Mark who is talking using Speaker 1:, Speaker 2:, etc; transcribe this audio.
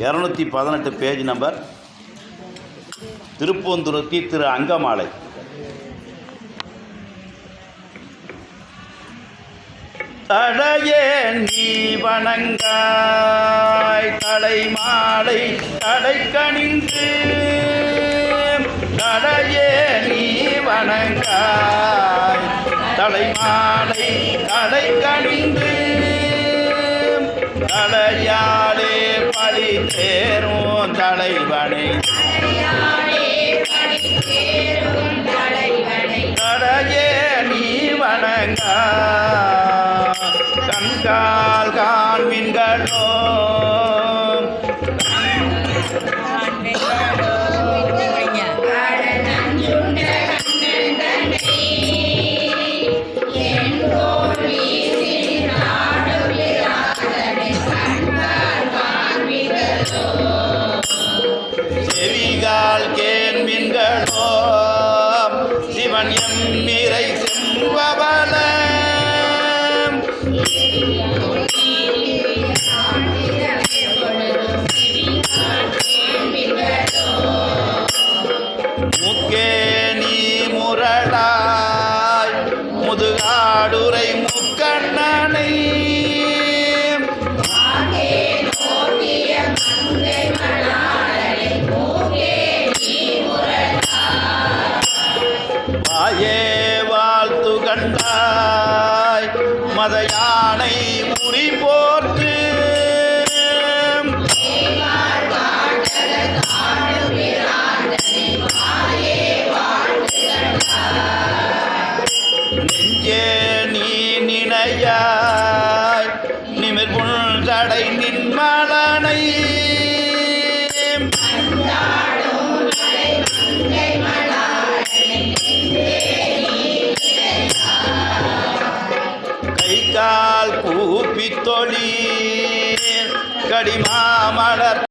Speaker 1: இரநூத்தி பதினெட்டு page number. Thiruppoonthuruthi திரு. அங்கமாலை. தடையே நீ வணங்காய் தலை மாலை தடை கணிந்து. தடையே நீ வணங்காய் தலை மாலை தடை கணிந்து. தடையா தலைவனை. தடையே நீ வணங்க. கண்கால் காண்மின்களோ Oh. கண்ணனை. வாயே வாழ்த்து கண்டாய் மத யானை முறி நினையாய் நிமிர் புன்சடை நின்மலனை கை கால் கூப்பி தொழி கடிமாமலர்.